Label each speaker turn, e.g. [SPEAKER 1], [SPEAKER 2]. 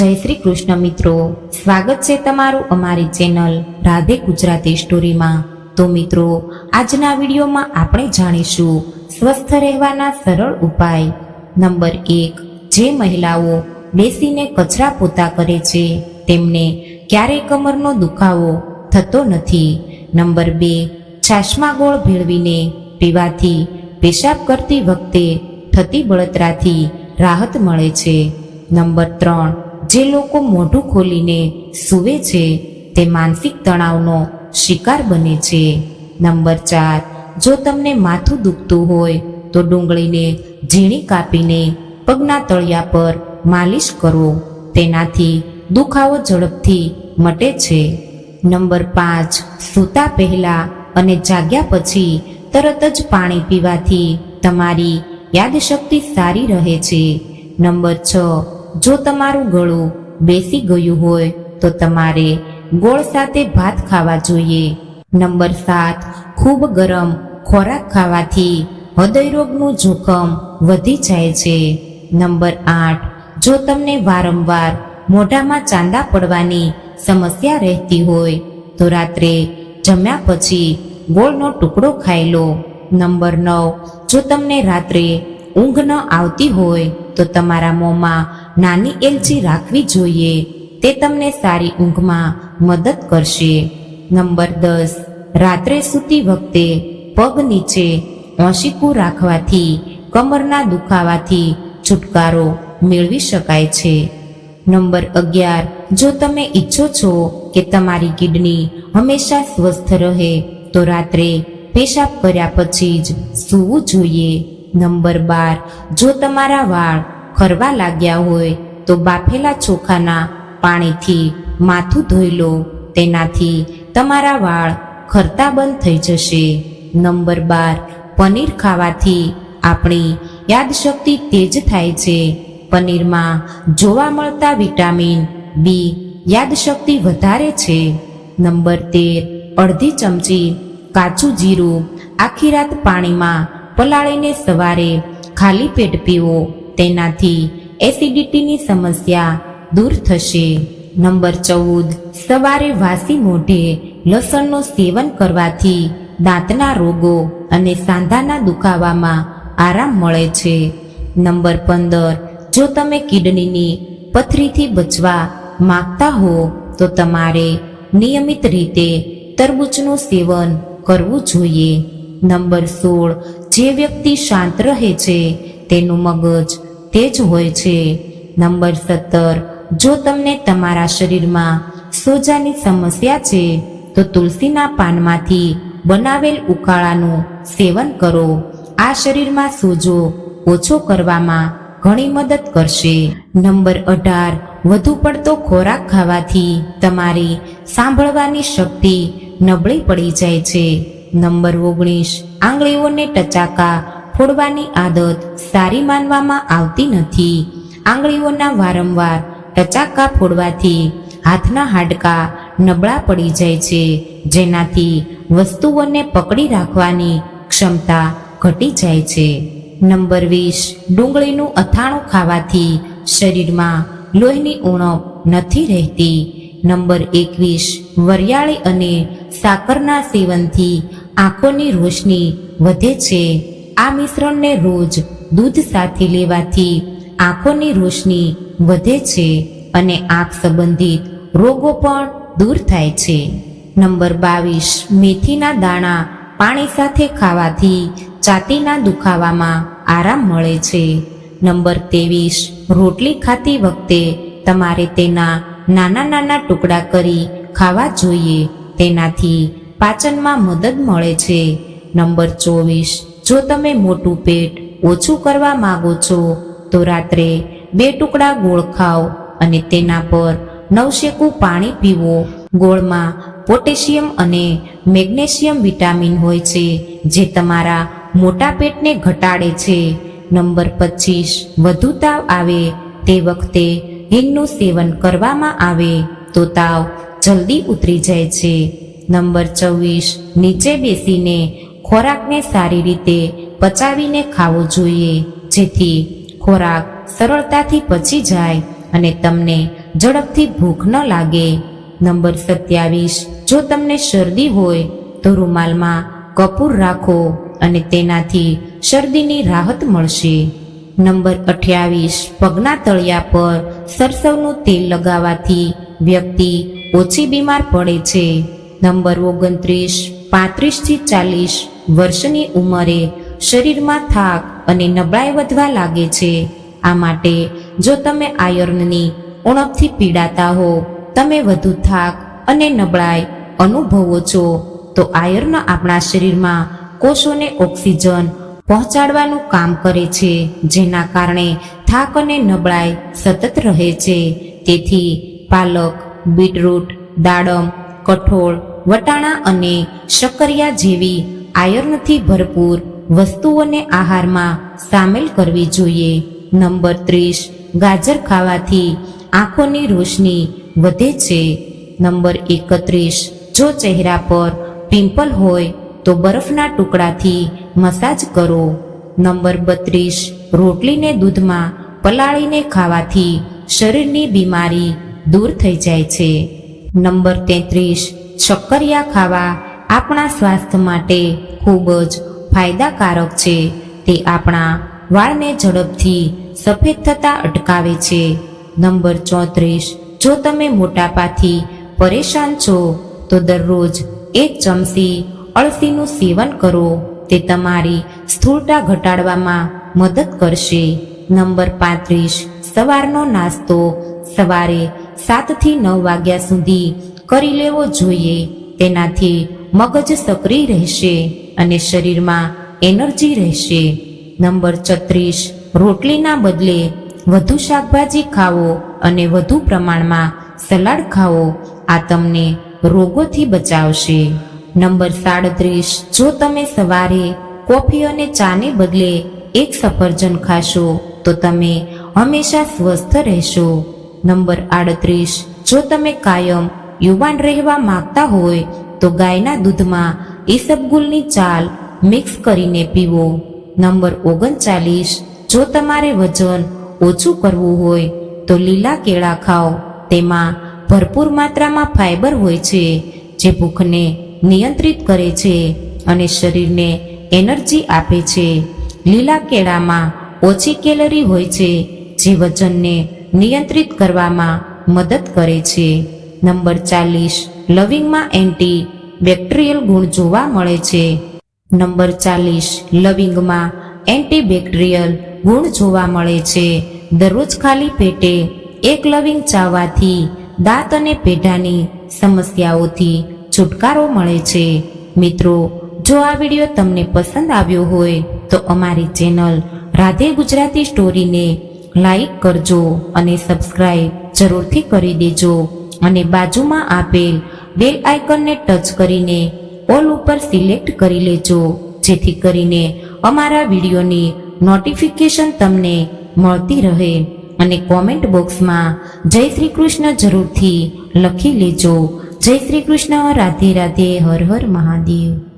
[SPEAKER 1] જય શ્રી કૃષ્ણ મિત્રો. સ્વાગત છે તમારું અમારી ચેનલ રાધે ગુજરાતી સ્ટોરીમાં. તો મિત્રો, આજના વિડીયોમાં આપણે જાણીશું સ્વસ્થ રહેવાના સરળ ઉપાય. નંબર એક, જે મહિલાઓ બેસીને કચરા પોતા કરે છે, તેમને ક્યારેય કમરનો દુખાવો થતો નથી. નંબર બે છાશમાં ગોળ ભેળવીને પીવાથી પેશાબ કરતી વખતે થતી બળતરાથી રાહત મળે છે. નંબર ત્રણ જે લોકો મોઢું ખોલીને સૂવે છે, તે માનસિક તણાવનો શિકાર બને છે. નંબર ચાર, જો તમને માથું દુખતું હોય, તો ડુંગળીને ઝીણી કાપીને પગના તળિયા પર માલિશ કરો. તેનાથી દુખાવો ઝડપથી મટે છે. નંબર પાંચ, સૂતા પહેલા અને જાગ્યા પછી તરત જ પાણી પીવાથી તમારી યાદશક્તિ સારી રહે છે. નંબર છ જો તમારું ગળું બેસી ગયું હોય, તો તમારે ગોળ સાથે ભાત ખાવા જોઈએ. નંબર સાત, ખૂબ ગરમ ખોરાક ખાવાથી હૃદયરોગનું જોખમ વધી જાય છે. નંબર આઠ, જો તમને વારંવાર મોઢામાં ચાંદા પડવાની સમસ્યા રહેતી હોય, તો રાત્રે જમ્યા પછી ગોળનો ટુકડો ખાઈ લો. નંબર નવ, જો તમને રાત્રે ઊંઘ ન આવતી હોય તો તમારા મોંમાં નાની એલચી રાખવી જોઈએ. તે તમને સારી ઊંઘમાં મદદ કરશે. નંબર દસ, રાત્રે સૂતી વખતે પગ નીચે ઓશીકું રાખવાથી, કમરના દુખાવાથી છુટકારો મેળવી શકાય છે. નંબર અગિયાર, જો તમે ઈચ્છો છો કે તમારી કિડની હંમેશા સ્વસ્થ રહે, તો રાત્રે પેશાબ કર્યા પછી જ સૂવું જોઈએ. નંબર બાર. જો તમારા વાળ ખરવા લાગ્યા હોય, તો બાફેલા ચોખાના પાણીથી માથું ધોઈ લો. તેનાથી તમારા વાળ ખરતા બંધ થઈ જશે. નંબર બાર. પનીર ખાવાથી આપણી યાદશક્તિ તેજ થાય છે. પનીરમાં જોવા મળતા વિટામિન બી યાદશક્તિ વધારે છે. નંબર તેર. અડધી ચમચી કાચું જીરું આખી રાત પાણીમાં પલાળીને સવારે ખાલી પેટ પીવો. તેનાથી એસિડિટીની સમસ્યા દૂર થશે. નંબર ચૌદ. સવારે વાસી મોઢે લસણનું સેવન કરવાથી દાંતના રોગો અને સાંધાના દુખાવામાં આરામ મળે છે. નંબર પંદર. જો તમે કિડનીની પથરીથી બચવા માગતા હો, તો તમારે નિયમિત રીતે તરબૂચનું સેવન કરવું જોઈએ. નંબર સોળ. જે વ્યક્તિ શાંત રહે છે, તેનું મગજ તેજ હોય છે. નંબર સત્તર, જો તમને તમારા શરીરમાં સોજાની સમસ્યા છે, તો તુલસીના પાનમાંથી બનાવેલ ઉકાળાનું સેવન કરો. આ શરીરમાં સોજો ઓછો કરવામાં ઘણી મદદ કરશે. નંબર અઢાર, વધુ પડતો ખોરાક ખાવાથી તમારી સાંભળવાની શક્તિ નબળી પડી જાય છે. નંબર ઓગણીસ આંગળીઓને ટચાકા, ફોડવાની આદત સારી માનવામાં આવતી નથી. આંગળીઓના વારંવાર ટચાકા ફોડવાથી હાથના હાડકા નબળા પડી જાય છે, જેનાથી વસ્તુઓને પકડી રાખવાની ક્ષમતા ઘટી જાય છે. નંબર વીસ, ડુંગળીનું અથાણું ખાવાથી શરીરમાં લોહીની ઉણપ નથી રહેતી. નંબર એકવીસ, વરિયાળી અને સાકરના સેવનથી આંખોની રોશની વધે છે. આ મિશ્રણને રોજ દૂધ સાથે લેવાથી આંખોની રોશની વધે છે અને આંખ સંબંધિત રોગો પણ દૂર થાય છે. નંબર બાવીસ, મેથીના દાણા પાણી સાથે ખાવાથી છાતીના દુખાવામાં આરામ મળે છે. નંબર ત્રેવીસ, રોટલી ખાતી વખતે તમારે તેના નાના નાના ટુકડા કરી ખાવા જોઈએ. તેનાથી પાચનમાં મદદ મળે છે. નંબર ચોવીસ, જો તમે મોટું પેટ ઓછું કરવા માગો છો, તો રાત્રે બે ટુકડા ગોળ ખાઓ અને તેના પર નવશેકું પાણી પીવો. ગોળમાં પોટેશિયમ અને મેગ્નેશિયમ વિટામિન હોય છે, જે તમારા મોટા પેટને ઘટાડે છે. નંબર પચીસ, વધુ તાવ આવે તે વખતે હિંગનું સેવન કરવામાં આવે, તો તાવ જલ્દી ઉતરી જાય છે. નંબર ચોવીસ. નીચે બેસીને ખોરાકને સારી રીતે પચાવીને ખાવો જોઈએ. જેથી ખોરાક સરળતાથી પચી જાય અને તમને ઝડપથી ભૂખ ન લાગે. નંબર સત્યાવીસ. જો તમને શરદી હોય, તો રૂમાલમાં કપૂર રાખો અને તેનાથી શરદીની રાહત મળશે. નંબર અઠ્યાવીસ. પગના તળિયા પર સરસવનું તેલ લગાવવાથી વ્યક્તિ ઓછી બીમાર પડે છે. નંબર ઓગણત્રીસ પાંત્રીસથી ચાલીસ વર્ષની ઉંમરે શરીરમાં થાક અને નબળાઈ વધવા લાગે છે. આ માટે જો તમે આયર્નની ઉણપથી પીડાતા હો, તમે વધુ થાક અને નબળાઈ અનુભવો છો, તો આયર્ન આપણા શરીરમાં કોષોને ઓક્સિજન પહોંચાડવાનું કામ કરે છે, જેના કારણે થાક અને નબળાઈ સતત રહે છે. તેથી પાલક, બીટરૂટ, દાડમ, કઠોળ વટાણા અને શક્કરિયા જેવી આયર્નથી ભરપૂર વસ્તુઓને આહારમાં સામેલ કરવી જોઈએ. નંબર ત્રીસ, ગાજર ખાવાથી આંખોની રોશની વધે છે. નંબર એકત્રીસ, જો ચહેરા પર પિમ્પલ હોય તો બરફના ટુકડાથી મસાજ કરો. નંબર બત્રીસ, રોટલીને દૂધમાં પલાળીને ખાવાથી શરીરની બીમારી દૂર થઈ જાય છે. નંબર તેત્રીસ શક્કરિયા ખાવા આપણા સ્વાસ્થ્ય માટે ખૂબ જ ફાયદાકારક છે. તે આપણા વાળને ઝડપથી સફેદ થતા અટકાવે છે. નંબર ચોત્રીસ, જો તમે મોટાપાથી પરેશાન છો, તો દરરોજ એક ચમચી અળસીનું સેવન કરો. તે તમારી સ્થૂળતા ઘટાડવામાં મદદ કરશે. નંબર પાંત્રીસ, સવારનો નાસ્તો સવારે સાતથી નવ વાગ્યા સુધી કરી લેવો જોઈએ. તેનાથી મગજ સક્રિય રહેશે અને શરીરમાં એનર્જી રહેશે. નંબર છત્રીસ, રોટલીના બદલે વધુ શાકભાજી ખાવો અને વધુ પ્રમાણમાં સલાડ ખાવો આ તમને રોગોથી બચાવશે. નંબર સાડત્રીસ, જો તમે સવારે કોફી અને ચાને બદલે એક સફરજન ખાશો, તો તમે હંમેશા સ્વસ્થ રહેશો. નંબર આડત્રીસ, જો તમે કાયમ યુવાન રહેવા માંગતા હોય તો ગાયના દૂધમાં ઈસબગુલની ચાલ મિક્સ કરીને પીવો. નંબર ઓગણચાલીસ, જો તમારે વજન ઓછું કરવું હોય તો લીલા કેળા ખાઓ. તેમાં ભરપૂર માત્રામાં ફાઇબર હોય છે, જે ભૂખને નિયંત્રિત કરે છે અને શરીરને એનર્જી આપે છે. લીલા કેળામાં ઓછી કેલરી હોય છે, જે વજનને નિયંત્રિત કરવામાં મદદ કરે છે. નંબર ચાલીસ, લવિંગમાં એન્ટી, બેક્ટેરિયલ ગુણ જોવા મળે છે. નંબર ચાલીસ, લવિંગમાં એન્ટીબેક્ટેરિયલ ગુણ જોવા મળે છે. દરરોજ ખાલી પેટે એક લવિંગ ચાવવાથી દાંત અને પેઢાની સમસ્યાઓથી છુટકારો મળે છે. મિત્રો, જો આ વીડિયો તમને પસંદ આવ્યો હોય, તો અમારી ચેનલ રાધે ગુજરાતી સ્ટોરીને લાઈક કરજો અને સબસ્ક્રાઈબ જરૂરથી કરી દેજો. અને બાજુમાં આપેલ બેલ આઇકનને ટચ કરીને ઓલ ઉપર સિલેક્ટ કરી લેજો, જેથી કરીને અમારા વિડીયોની નોટિફિકેશન તમને મળતી રહે અને કોમેન્ટ બોક્સમાં જય શ્રી કૃષ્ણ જરૂરથી લખી લેજો. જય શ્રી કૃષ્ણ, રાધે રાધે, હર હર મહાદેવ.